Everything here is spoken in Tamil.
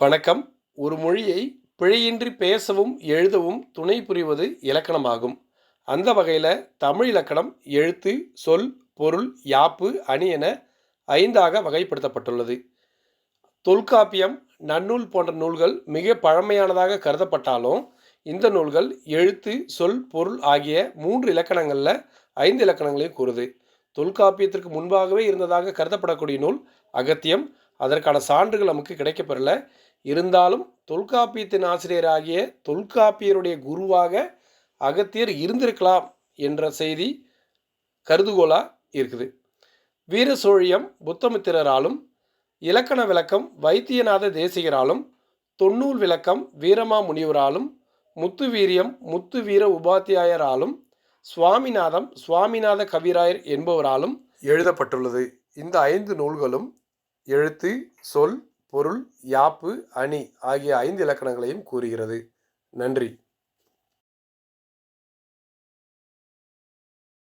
வணக்கம். ஒரு மொழியை பிழையின்றி பேசவும் எழுதவும் துணை புரிவது இலக்கணமாகும். அந்த வகையில் தமிழ் இலக்கணம் எழுத்து சொல் பொருள் யாப்பு அணி என ஐந்தாக வகைப்படுத்தப்பட்டுள்ளது. தொல்காப்பியம் நன்னூல் போன்ற நூல்கள் மிக பழமையானதாக கருதப்பட்டாலும் இந்த நூல்கள் எழுத்து சொல் பொருள் ஆகிய மூன்று இலக்கணங்களில் ஐந்து இலக்கணங்களையும் கூறுது. தொல்காப்பியத்திற்கு முன்பாகவே இருந்ததாக கருதப்படக்கூடிய நூல் அகத்தியம் அதற்கான சான்றுகள் நமக்கு கிடைக்கப்பெறல. இருந்தாலும் தொல்காப்பியத்தின் ஆசிரியராகிய தொல்காப்பியருடைய குருவாக அகத்தியர் இருந்திருக்கலாம் என்ற செய்தி கருதுகோளாக இருக்குது. வீர சோழியம் புத்தமித்திரராலும் இலக்கண விளக்கம் வைத்தியநாத தேசிகராலும் தொன்னூல் விளக்கம் வீரமா முனிவராலும் முத்து வீரியம் முத்து வீர உபாத்தியாயராலும் சுவாமிநாதம் சுவாமிநாத கவிராயர் என்பவராலும் எழுதப்பட்டுள்ளது. இந்த ஐந்து நூல்களும் எழுத்து சொல் பொருள் யாப்பு அணி ஆகிய ஐந்து இலக்கணங்களையும் கூறுகிறது. நன்றி.